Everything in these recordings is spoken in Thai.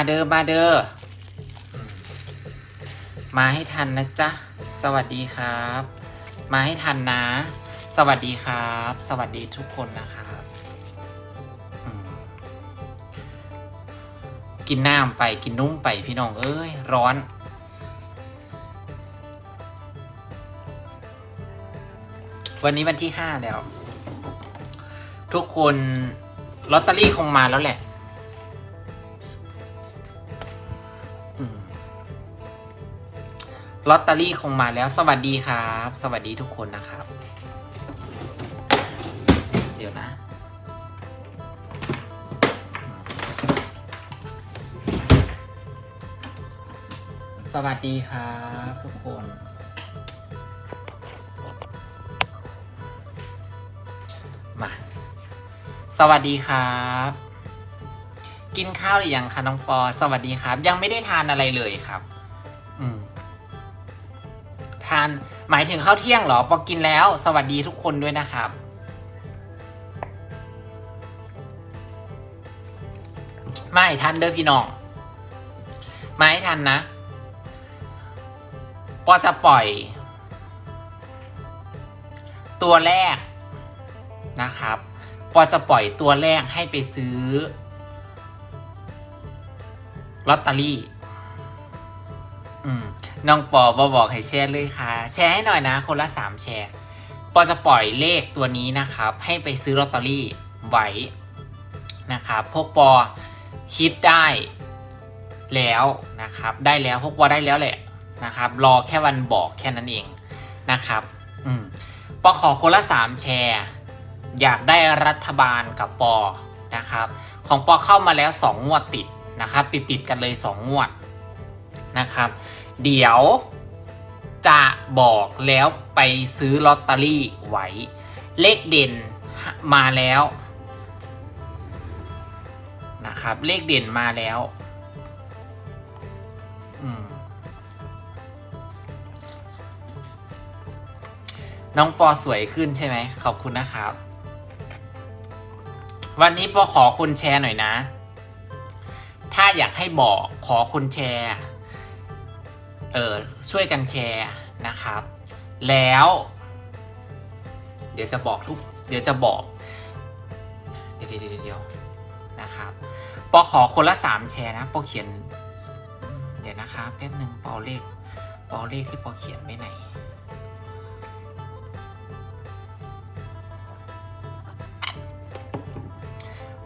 มาเดอมาเดอมาให้ทันนะจ๊ะ สวัสดีครับ มาให้ทันนะ สวัสดีครับ สวัสดีทุกคนนะครับกินน้ำไปกินนุ่มไปพี่น้องเอ้ย ร้อนวันนี้วันที่ห้าแล้ว ทุกคนลอตเตอรี่คงมาแล้วแหละ ลอตเตอรี่คงมาแล้ว สวัสดีครับ สวัสดีทุกคนนะครับ เดี๋ยวนะ สวัสดีครับทุกคนมาสวัสดีครับ กินข้าวหรือยังคะน้องปอ สวัสดีครับ ยังไม่ได้ทานอะไรเลยครับาน หมายถึงข้าวเที่ยงเหรอ ปอกินแล้ว สวัสดีทุกคนด้วยนะครับ ไม่ทันเด้อพี่น้อง ไม่ทันนะ ปอจะปล่อย ตัวแรกนะครับ ปอจะปล่อยตัวแรกให้ไปซื้อลอตเตอรี่ อืมน้องปอบอบอกให้แชร์เลยค่ะ แชร์ให้หน่อยนะ คนละสามแชร์ ปอจะปล่อยเลขตัวนี้นะครับ ให้ไปซื้อลอตเตอรี่ไว้นะครับ พวกปอคิดได้แล้วนะครับ ได้แล้วพวกปอได้แล้วแหละนะครับ รอแค่วันบอกแค่นั้นเองนะครับ อืมปอขอคนละสามแชร์ อยากได้รัฐบาลกับปอนะครับ ของปอเข้ามาแล้ว2งวดติดนะครับ ติดติดกันเลย2งวด นะครับ เดี๋ยวจะบอกแล้วไปซื้อลอตเตอรี่ไว้ เลขเด่นมาแล้วนะครับ เลขเด่นมาแล้วน้องปอสวยขึ้นใช่ไหม ขอบคุณนะครับ วันนี้ปอขอคุณแชร์หน่อยนะ ถ้าอยากให้บอกขอคุณแชร์ เออช่วยกันแชร์นะครับ แล้ว เดี๋ยวจะบอกทุก เดี๋ยวจะบอกเดี๋ยวเดี๋ยวเดี๋ยวนะครับปอขอคนละสามแชร์นะปอเขียน เดี๋ยวนะครับแป๊บหนึ่งปอเลขปอเลขที่ปอเขียนไว้ไหน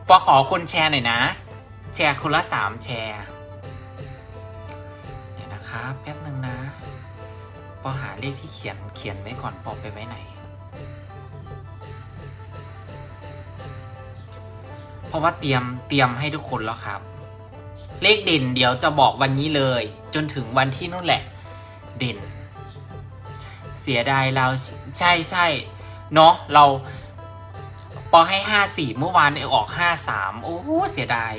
ปอขอคนแชร์หน่อยนะ แชร์คนละสามแชร์ แป๊บหนึ่งนะ ปอหาเลขที่เขียนเขียนไว้ก่อนปอไปไว้ไหน เพราะว่าเตรียมเตรียมให้ทุกคนแล้วครับ เลขเด่นเดี๋ยวจะบอกวันนี้เลย จนถึงวันที่นู่นแหละ เด่น เสียดายเราใช่ใช่เนาะเราปอให้ห้าสี่เมื่อวานเอออกห้าสามโอ้เสียดาย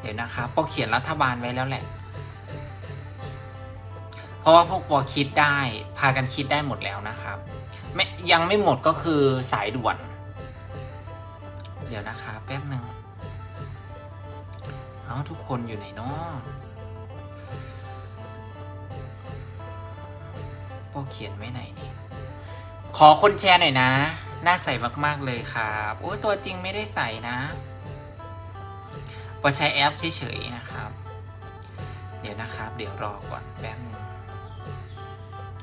เดี๋ยวนะครับปอเขียนรัฐบาลไว้แล้วแหละ เพราะว่าพวกปอคิดได้พากันคิดได้หมดแล้วนะครับไม่ยังไม่หมดก็คือสายด่วน เดี๋ยวนะคะ แป๊บหนึ่งเอาทุกคนอยู่ไหนเนาะปอเขียนไว้ไหนนี่ขอคนแชร์หน่อยนะ น่าใส่มาก ๆ เลยครับ โอ้ยตัวจริงไม่ได้ใส่นะ ปอใช้แอปเฉยๆนะครับ เดี๋ยวนะครับ เดี๋ยวรอก่อนแป๊บหนึง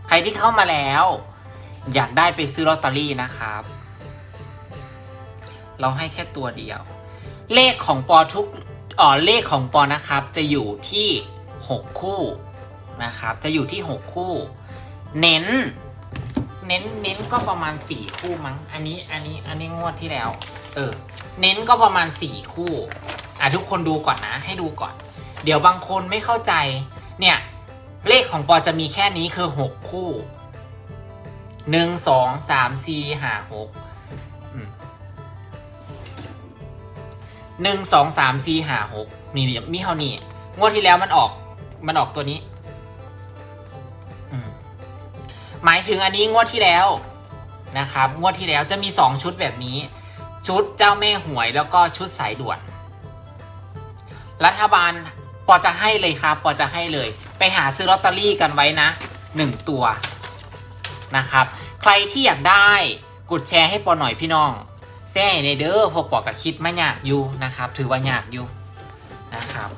ใครที่เข้ามาแล้ว อยากได้ไปซื้อลอตเตอรี่นะครับ เราให้แค่ตัวเดียว เลขของปอทุกอ๋อเลขของปอนะครับ จะอยู่ที่6คู่นะครับ จะอยู่ที่ 6 คู่ เน้น เน้นเน้นก็ประมาณสี่คู่มั้ง อันนี้อันนี้อันนี้งวดที่แล้ว เออ เน้นก็ประมาณสี่คู่ อะทุกคนดูก่อนนะ ให้ดูก่อน เดี๋ยวบางคนไม่เข้าใจ เนี่ย เลขของปอจะมีแค่นี้คือหกคู่หนึ่งสองสามสี่ห้าหกหนึ่งสองสามสี่ห้าหกมีมีเท่านี้งวดที่แล้วมันออกมันออกตัวนี้หมายถึงอันนี้งวดที่แล้วนะครับ งวดที่แล้วจะมีสองชุดแบบนี้ ชุดเจ้าแม่หวยแล้วก็ชุดสายด่วน รัฐบาลปอจะให้เลยครับปอจะให้เลย ไปหาซื้อลอตเตอรี่กันไว้นะหนึ่งตัวนะครับ ใครที่อยากได้กดแชร์ให้ปอหน่อยพี่น้องแซ่ในเด้อพวกปอกับคิดไม่ยากอยู่นะครับ ถือว่ายากอยู่นะครับ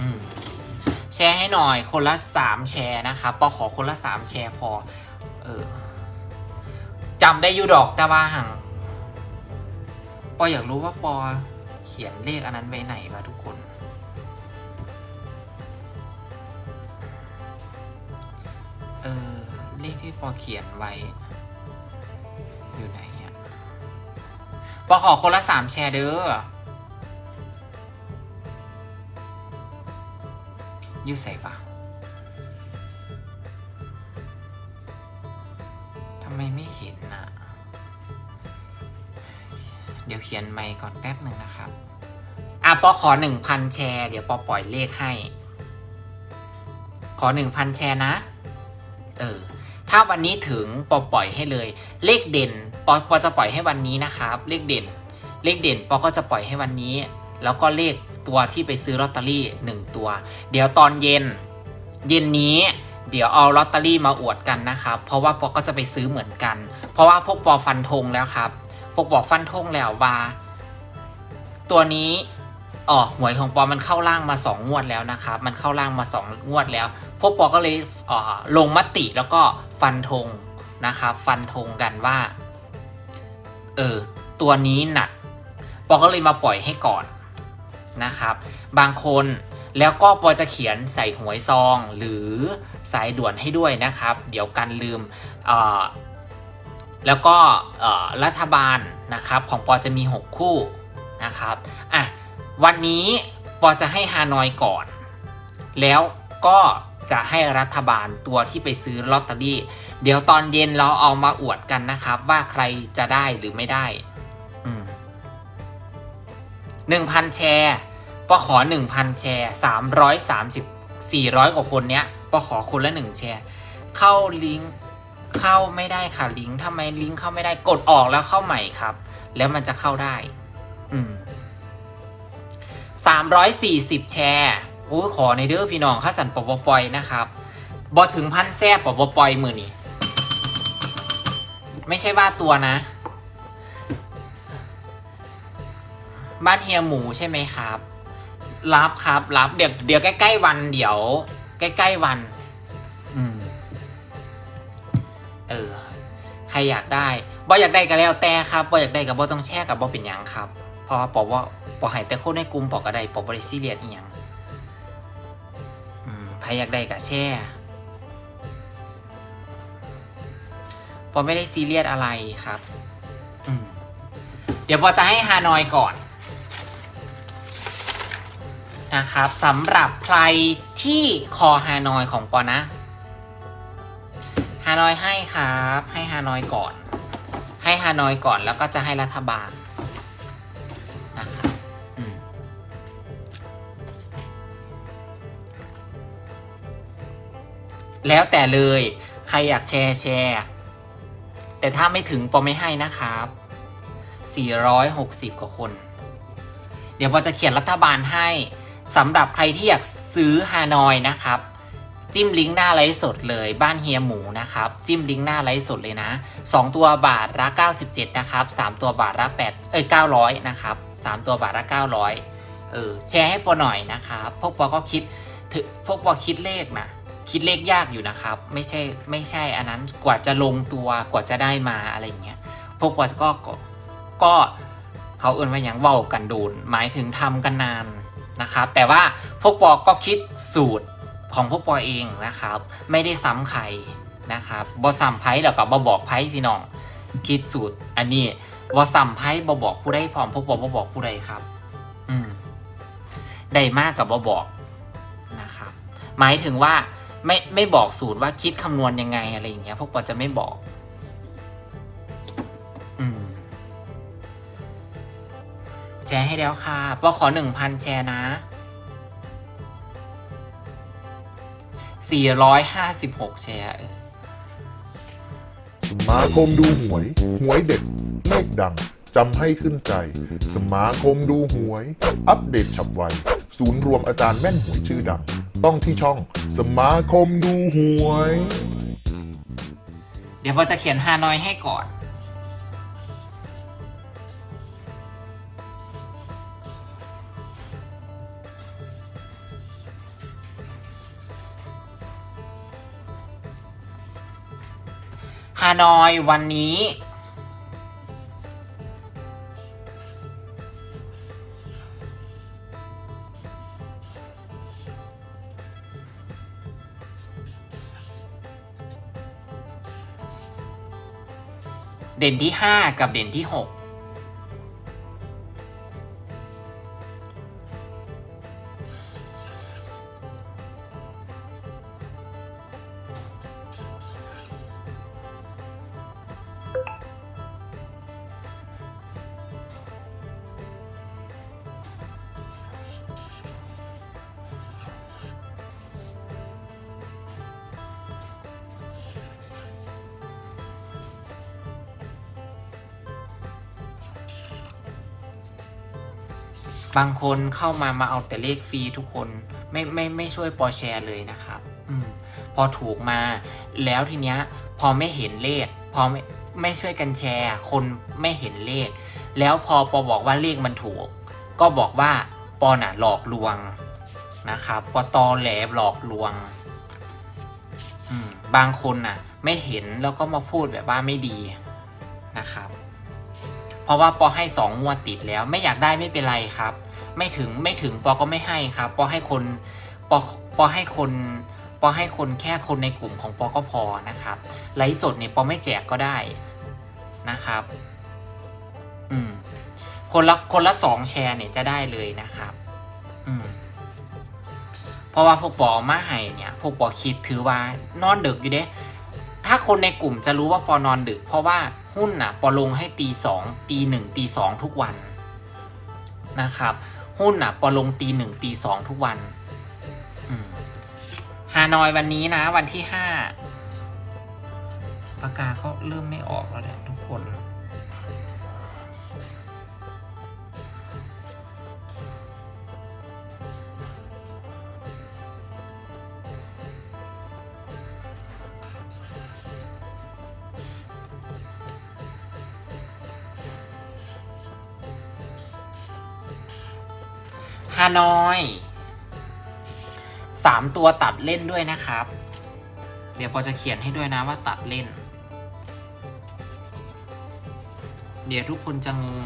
อืมแชร์ให้หน่อยคนละสามแชร์นะครับปอขอคนละสามแชร์พอ เออจำได้อยู่ดอกแต่ว่าหังปออยากรู้ว่าปอ ขียนเลขอันนั้นไว้ไหนวะทุกคน เออ เลขที่ปอเขียนไว้ อยู่ไหนอะปอขอคนละสามแชร์เด้อยู่ใส่ปะทำไมไม่เห็นน่ะเดี๋ยวเขียนไมค์ก่อนแป๊บหนึ่งนะครับ อะปอขอหนึ่งพันแชร์ เดี๋ยวปอปล่อยเลขให้ ขอหนึ่งพันแชร์นะ เออ ถ้าวันนี้ถึงปอปล่อยให้เลย เลขเด่นปอปอจะปล่อยให้วันนี้นะครับ เลขเด่น เลขเด่นปอก็จะปล่อยให้วันนี้ แล้วก็เลขตัวที่ไปซื้อลอตเตอรี่หนึ่งตัว เดี๋ยวตอนเย็น เย็นนี้เดี๋ยวเอาลอตเตอรี่มาอวดกันนะครับ เพราะว่าปอก็จะไปซื้อเหมือนกัน เพราะว่าพวกปอฟันธงแล้วครับ พวกบอฟันธงแล้วว่า ตัวนี้ อ๋อหวยของปอมันเข้าล่างมาสองงวดแล้วนะครับ มันเข้าล่างมาสองงวดแล้ว พวกปอก็เลยเอ่อลงมติแล้วก็ฟันธงนะครับ ฟันธงกันว่า เออ ตัวนี้หนัก ปอก็เลยมาปล่อยให้ก่อนนะครับ บางคนแล้วก็ปอจะเขียนใส่หวยซองหรือสายด่วนให้ด้วยนะครับ เดี๋ยวกันลืมเอ่อแล้วก็เอ่อรัฐบาลนะครับของปอจะมี 6 คู่นะครับ อะ วันนี้ปอจะให้ฮานอยก่อน แล้วก็จะให้รัฐบาลตัวที่ไปซื้อลอตเตอรี่ เดี๋ยวตอนเย็นเราเอามาอวดกันนะครับ ว่าใครจะได้หรือไม่ได้อืมหนึ่งพันแชร์ปอขอหนึ่งพันแชร์สามร้อยสามสิบสี่ร้อยกว่าคนเนี้ยปอขอคนละหนึ่งแชร์ เข้าลิงก์เข้าไม่ได้ค่ะลิงก์ทำไมลิงก์เข้าไม่ได้กดออกแล้วเข้าใหม่ครับ แล้วมันจะเข้าได้ อืม สามร้อยสี่สิบแชร์อู้ขอในเด้อพี่น้องข้าสันปปปอยนะครับบอถึงพันแซ่บปปปอยมือนี่ไม่ใช่ว่าตัวนะ บ้านเฮียหมูใช่ไหมครับ รับครับรับเดี๋ยวเดี๋ยวใกล้ๆวันเดี๋ยว ใกล้ๆวัน อืม เออ ใครอยากได้ บออยากได้ก็แล้วแต่ครับบออยากได้กับบอต้องแชร์กับบอเป็นหยังครับ เพราะว่าปอว่าปอให้แต่คนในกลุ่มปอก็ได้ปอบริซีเรียสอีหยังอืมใครอยากได้ก็แชร์ปอไม่ได้ซีเรียสอะไรครับอืมเดี๋ยวปอจะให้ฮานอยก่อนนะครับสำหรับใครที่คอฮานอยของปอนะ ฮานอยให้ครับ ให้ฮานอยก่อน ให้ฮานอยก่อนแล้วก็จะให้รัฐบาลนะครับแล้วแต่เลยใครอยากแชร์แชร์ แต่ถ้าไม่ถึงปอไม่ให้นะครับ 460 กว่าคน เดี๋ยวปอจะเขียนรัฐบาลให้สำหรับใครที่อยากซื้อฮานอยนะครับ จิ้มลิงก์หน้าไลฟ์สดเลยบ้านเฮียหมูนะครับ จิ้มลิงก์หน้าไลฟ์สดเลยนะ 2 ตัวบาทละ97 นะครับ 3 ตัวบาทละ8เอ้ย900 นะครับ 3 ตัวบาทละ900 เออแชร์ให้ปอหน่อยนะครับ พวกปอก็คิดถึงพวกปอคิดเลขนะคิดเลขยากอยู่นะครับ ไม่ใช่ไม่ใช่อันนั้นกว่าจะลงตัวกว่าจะได้มาอะไรอย่างเงี้ยพวกปอก็ก็ก็เขาเอื่นว่าอย่างเว้ากันโดนหมายถึงทำกันนานนะครับแต่ว่าพวกปอก็คิดสูตร ของพวกปอเองนะครับ ไม่ได้ซ้ำใครนะครับบอสัมไพ่แล้วก็บอบอกไพ่พี่น้องคิดสูตร อันนี้บอสัมไพ่บอบอกผู้ใดพร้อมพวกบอบอบอกผู้ใดครับ อืมได้มากกับบอบอกนะครับ หมายถึงว่าไม่ไม่บอกสูตรว่าคิดคำนวณยังไงอะไรอย่างเงี้ยพวกปอจะไม่บอก อืมแชร์ให้แล้วค่ะปอขอหนึ่งพันแชร์นะ สี่ร้อยห้าสิบหกแชร์เออสมาคมดูหวย หวยเด็ดเลขดัง จำให้ขึ้นใจ สมาคมดูหวย อัปเดตฉับไว ศูนย์รวมอาจารย์แม่นหวยชื่อดัง ต้องที่ช่อง สมาคมดูหวย เดี๋ยวปอจะเขียนฮานอยให้ก่อน ฮานอยวันนี้ เด่นที่ 5 กับเด่นที่ 6 บางคนเข้ามามาเอาแต่เลขฟรีทุกคนไม่ไม่ไม่ช่วยปอแชร์เลยนะครับอืพอถูกมาแล้วทีเนี้ยพอไม่เห็นเลข พอไม่ไม่ช่วยกันแชร์ คนไม่เห็นเลข แล้วพอปอบอกว่าเลขมันถูก ก็บอกว่าปอน่ะหลอกลวงนะครับปอตอแหลหลอกลวงบางคนน่ะ ไม่เห็นแล้วก็มาพูดแบบว่าไม่ดีนะครับ ราะว่าปอให้สองงวดติดแล้ว ไม่อยากได้ไม่เป็นไรครับ ไม่ถึงไม่ถึงปอก็ไม่ให้ครับปอให้คนปอปอให้คนปอให้คนแค่คนในกลุ่มของปอก็พอนะครับไลฟ์สดเนี่ยปอไม่แจกก็ได้นะครับ อืม คนละคนละสองแชร์เนี่ยจะได้เลยนะครับ อืมเพราะว่าพวกปอมาให้เนี่ย พวกปอคิดถือว่านอนดึกอยู่เด้ ถ้าคนในกลุ่มจะรู้ว่าปอนอนดึก เพราะว่าหุ้นน่ะปอลงให้ตีสองตีหนึ่งตีสองทุกวันนะครับ หุ้นน่ะปอลงตีหนึ่งตีสองทุกวันฮานอยวันนี้นะ วันที่ห้าปากกาเขาเริ่มไม่ออกแล้วแหละทุกคน ฮานอยสามตัวตัดเล่นด้วยนะครับ เดี๋ยวพอจะเขียนให้ด้วยนะว่าตัดเล่น เดี๋ยวทุกคนจะงง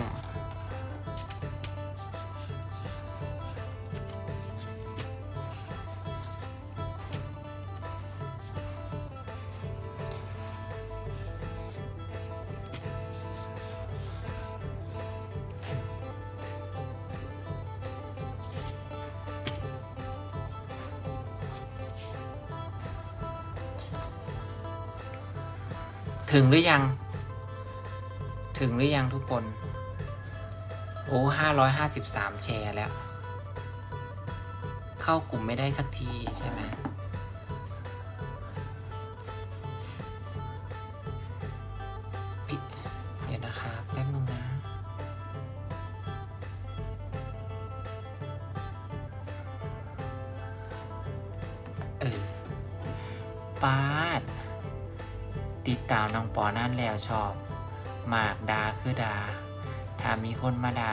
ถึงหรือยัง ถึงหรือยังทุกคน โอ้ห้าร้อยห้าสิบสามแชร์แล้ว เข้ากลุ่มไม่ได้สักทีใช่ไหม อนั่นแล้วชอบ มากดาคือดา ถ้ามีคนมาดา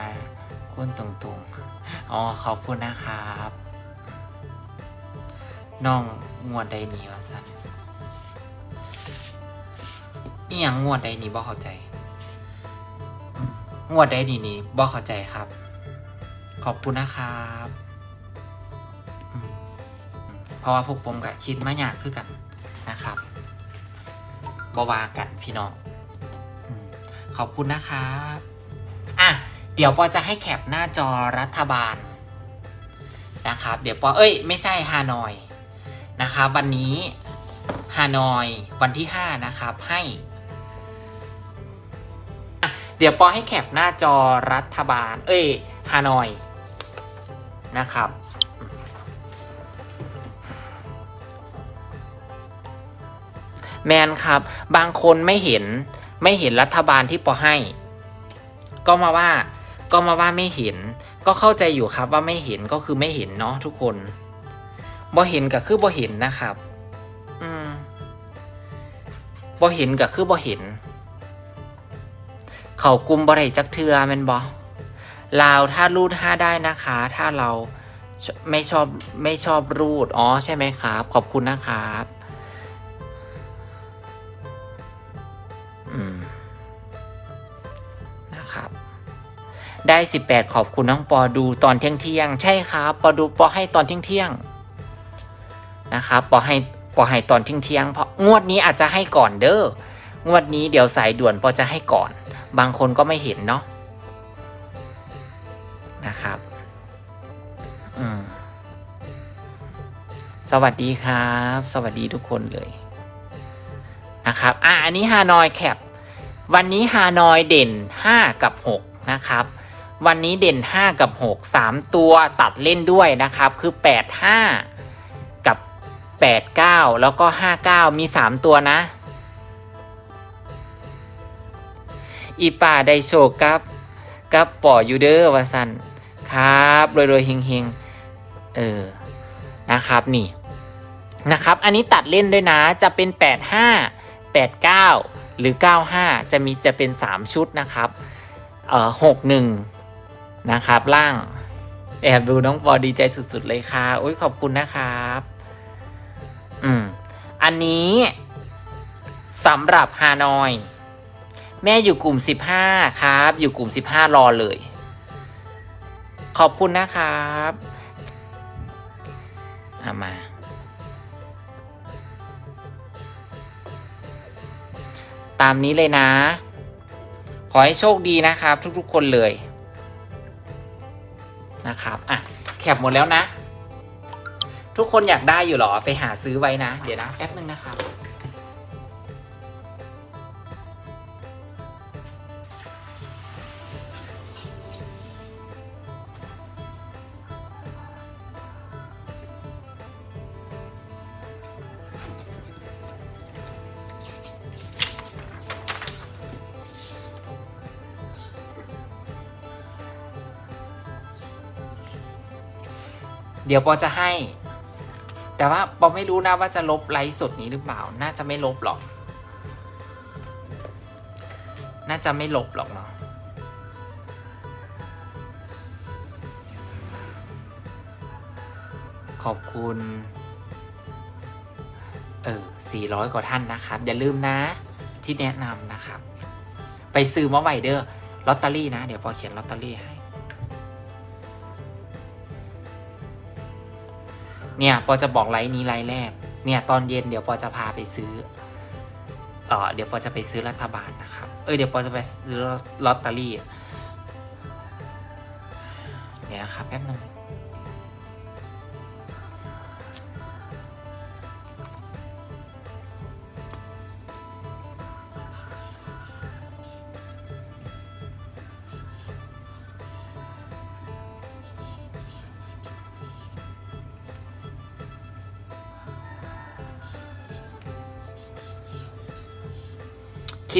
คุณตรงๆอ๋อขอบคุณนะครับน้องงวดใดนีวะสันนี่ยังงวดใดนีบ่เข้าใจ งวดใดนีนี่บ่เข้าใจครับ ขอบคุณนะครับเพราะว่าพวกผมกับคิดมาอยากคือกันนะครับบวากันพี่น้อง ขอบคุณนะครับอะเดี๋ยวปอจะให้แคปหน้าจอรัฐบาลนะครับ เดี๋ยวปอเอ้ย ไม่ใช่ฮานอยนะครับวันนี้ฮานอยวันที่ 5 นะครับให้ เดี๋ยวปอให้แคปหน้าจอรัฐบาล เอ้ยฮานอยนะครับแมนครับ บางคนไม่เห็น ไม่เห็นรัฐบาลที่ปอให้ ก็มาว่าก็มาว่าไม่เห็น ก็เข้าใจอยู่ครับว่าไม่เห็นก็คือไม่เห็นเนาะทุกคนบ่เห็นก็คือบ่เห็นนะครับ อืมบ่เห็นก็คือบ่เห็น เขากลุ่มบ่ได้จักเทือแมันบ่ลาวถ้ารูดห้าได้นะคะ ถ้าเราไม่ชอบไม่ชอบรูด อ๋อใช่ไหมครับ ขอบคุณนะครับ นะครับ ได้ 18 ขอบคุณน้องปอดูตอนเที่ยงเที่ยงใช่ครับปอดูปอให้ตอนเที่ยงเที่ยงนะครับปอให้ปอให้ตอนเที่ยงเที่ยงเพราะงวดนี้อาจจะให้ก่อนเด้องวดนี้เดี๋ยวสายด่วนปอจะให้ก่อน บางคนก็ไม่เห็นเนาะนะครับสวัสดีครับ สวัสดีทุกคนเลย นะครับอะอันนี้ฮานอยแคปวันนี้ฮานอยเด่น 5 กับ 6 นะครับ วันนี้เด่น 5 กับ 6 3 ตัวตัดเล่นด้วยนะครับ คือ 8 5 กับ 8 9 แล้วก็ 5 9 มี 3 ตัวนะ อีป่าไดโชคกับ กับปอยูเดอร์วาสันครับรวยๆเฮงๆ เออ นะครับนี่นะครับ อันนี้ตัดเล่นด้วยนะ จะเป็น 85 89 หรือ 95 จะมีจะเป็น 3 ชุดนะครับเอ่อ61 นะครับ ล่าง แอบดูน้องปอดีใจสุด ๆ เลยค่ะอุ้ยขอบคุณนะครับ อืม อันนี้สำหรับฮานอย แม่อยู่กลุ่ม 15 ครับ อยู่กลุ่ม 15 รอเลย ขอบคุณนะครับ เอามา ตามนี้เลยนะ ขอให้โชคดีนะครับ ทุกๆคนเลยนะครับอะแคปหมดแล้วนะ ทุกคนอยากได้อยู่หรอ ไปหาซื้อไว้นะ เดี๋ยวนะแป๊บนึงนะครับ ดี๋ยวปอจะให้ แต่ว่าปอไม่รู้นะว่าจะลบไลฟ์สดนี้หรือเปล่า น่าจะไม่ลบหรอก น่าจะไม่ลบหรอกเนาะขอบคุณ เออ 400 กว่าท่านนะครับ อย่าลืมนะ ที่แนะนำนะครับ ไปซื้อมาไวเดอร์ลอตเตอรี่นะ เดี๋ยวปอเขียนลอตเตอรี่ให้ เนี่ยปอจะบอกไลน์นี้ไลน์แรก เนี่ยตอนเย็นเดี๋ยวปอจะพาไปซื้อเออเดี๋ยวปอจะไปซื้อรัฐบาลนะครับ เออเดี๋ยวปอจะไปซื้อลอตเตอรี่ เนี่ยนะครับแป๊บนึง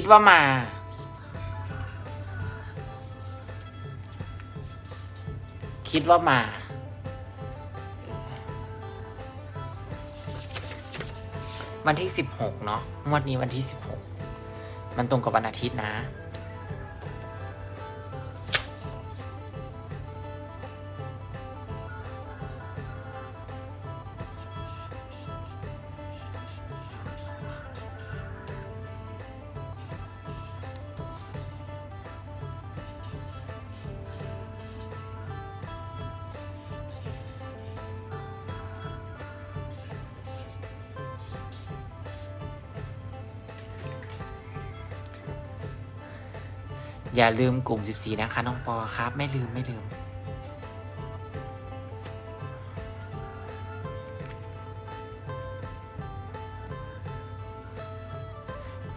ดว่ามา คิดว่ามา วันที่สิบหกเนาะงวดนี้วันที่สิบหกมันตรงกับวันอาทิตย์นะ อย่าลืมกลุ่ม 14 นะคะ น้องปอครับ ไม่ลืมไม่ลืม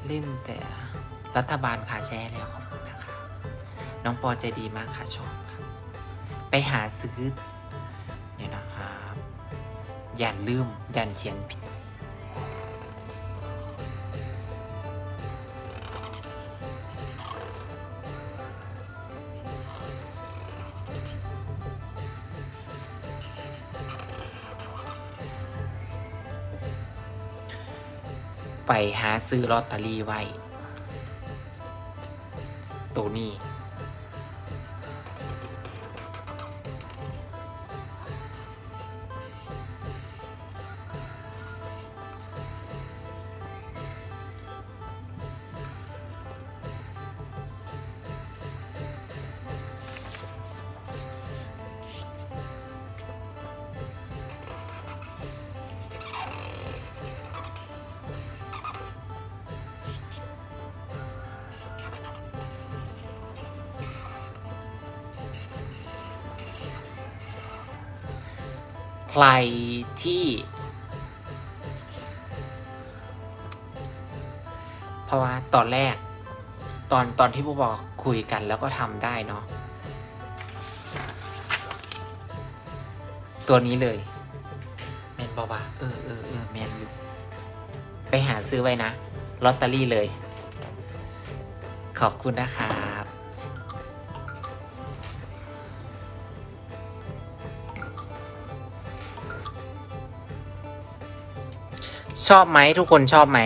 เล่นแต่รัฐบาลขาแช่แล้วขอบคุณนะคะ น้องปอใจดีมากค่ะชอบครับ ไปหาซื้อ เดี๋ยวนะครับ อย่าลืม อยันเขียนผิด ไปหาซื้อลอตเตอรี่ไว้ ตัวนี้ ใครที่เพราะว่าตอนแรก ตอนตอนที่พวกบอกคุยกันแล้วก็ทำได้เนาะตัวนี้เลยแมนบอกว่า เออเออเออแมนอยู่ไปหาซื้อไว้นะลอตเตอรี่เลย ขอบคุณนะครั ชอบไหมทุกคนชอบไหม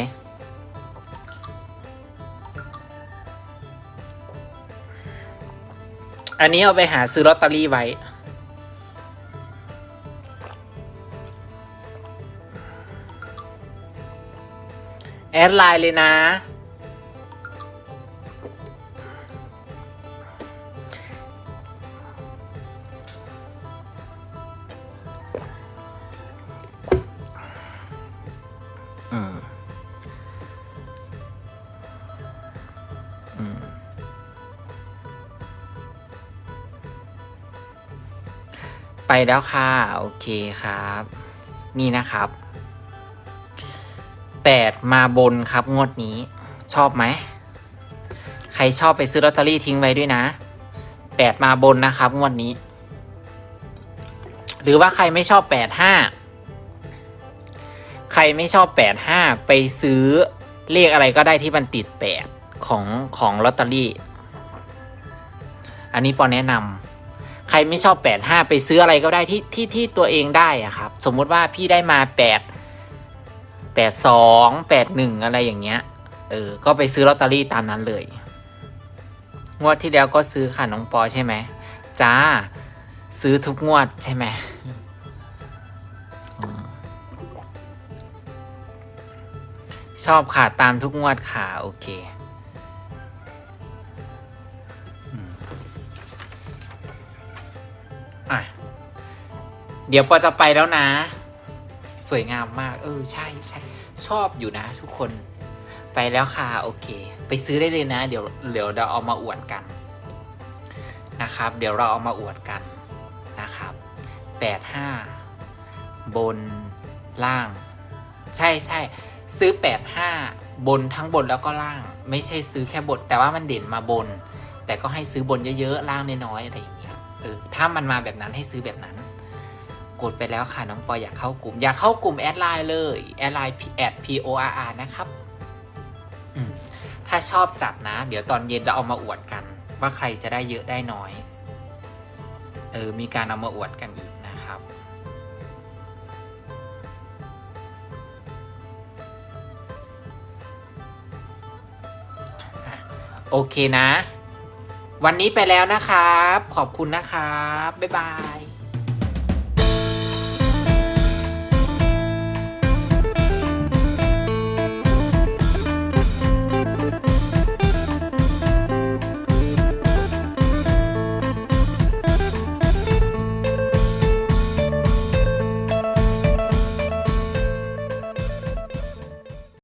อันนี้เอาไปหาซื้อลอตเตอรี่ไว้ แอดไลน์เลยนะ แล้วค่ะ โอเคครับ นี่นะครับแปดมาบนครับงวดนี้ ชอบไหม ใครชอบไปซื้อลอตเตอรี่ทิ้งไว้ด้วยนะแปดมาบนนะครับงวดนี้ หรือว่าใครไม่ชอบแปดห้าใครไม่ชอบแปดห้าไปซื้อเลขอะไรก็ได้ที่มันติดแปดของของลอตเตอรี่ อันนี้ปอแนะนำ ใครไม่ชอบแปดห้าไปซื้ออะไรก็ได้ที่ที่ที่ตัวเองได้อะครับ สมมุติว่าพี่ได้มาแปดแปดสองแปดหนึ่งอะไรอย่างเงี้ย เออ ก็ไปซื้อลอตเตอรี่ตามนั้นเลย งวดที่แล้วก็ซื้อค่ะน้องปอใช่ไหมจ้า ซื้อทุกงวดใช่ไหมอืมชอบค่ะ ตามทุกงวดค่ะ โอเค เดี๋ยวปอจะไปแล้วนะ สวยงามมาก เออ ใช่ใช่ชอบอยู่นะ ทุกคน ไปแล้วค่ะ โอเค ไปซื้อได้เลยนะ เดี๋ยวเดี๋ยวเราเอามาอวดกัน นะครับ เดี๋ยวเราเอามาอวดกันนะครับแปดห้าบนล่าง ใช่ใช่ซื้อ85บนทั้งบนแล้วก็ล่าง ไม่ใช่ซื้อแค่บน แต่ว่ามันเด่นมาบน แต่ก็ให้ซื้อบนเยอะๆล่างน้อยๆอะไรอย่างเงี้ยเออถ้ามันมาแบบนั้นให้ซื้อแบบนั้น กดไปแล้วค่ะน้องปออยากเข้ากลุ่ม อยากเข้ากลุ่มแอดไลน์เลยแอดไลน์แอด P O R R นะครับถ้าชอบจัดนะ เดี๋ยวตอนเย็นเราเอามาอวดกัน ว่าใครจะได้เยอะได้น้อย เออ มีการเอามาอวดกันอีกนะครับ โอเคนะ วันนี้ไปแล้วนะครับ ขอบคุณนะครับ บ๊ายบาย